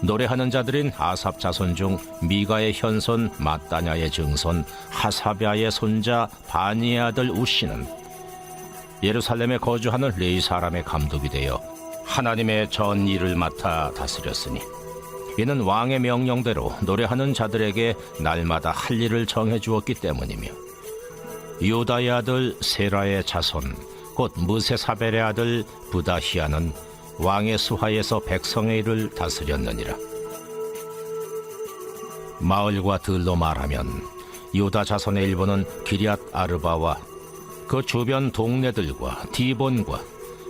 노래하는 자들인 아삽 자손 중 미가의 현손 마따냐의 증손 하사비아의 손자 바니의 아들 우시는 예루살렘에 거주하는 레이 사람의 감독이 되어 하나님의 전 일을 맡아 다스렸으니 이는 왕의 명령대로 노래하는 자들에게 날마다 할 일을 정해 주었기 때문이며 유다의 아들 세라의 자손 곧 무세사벨의 아들 부다히아는 왕의 수하에서 백성의 일을 다스렸느니라. 마을과 들로 말하면 유다 자손의 일부는 기리앗 아르바와 그 주변 동네들과 디본과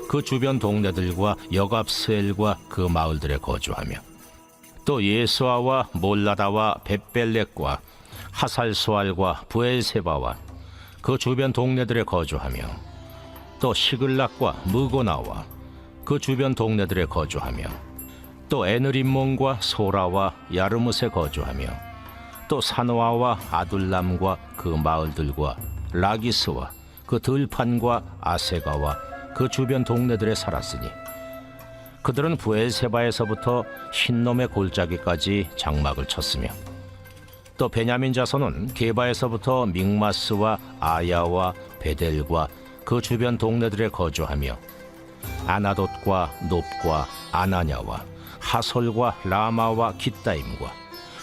그 주변 동네들과 여갑스엘과 그 마을들에 거주하며 또 예수아와 몰라다와 벳벨렉과 하살수알과 부엘세바와 그 주변 동네들에 거주하며 또 시글락과 무고나와 그 주변 동네들에 거주하며 또 에느림몬과 소라와 야르뭇에 거주하며 또 사노아와 아둘람과 그 마을들과 라기스와 그 들판과 아세가와 그 주변 동네들에 살았으니 그들은 부엘세바에서부터 흰놈의 골짜기까지 장막을 쳤으며 또 베냐민 자손은 게바에서부터 믹마스와 아야와 베델과 그 주변 동네들에 거주하며 아나돗과 높과 아나냐와 하솔과 라마와 기따임과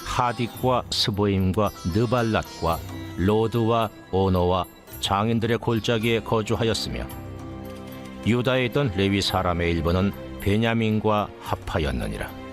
하딕과 스보임과 느발랏과 로드와 오노와 장인들의 골짜기에 거주하였으며 유다에 있던 레위 사람의 일부는 베냐민과 합하였느니라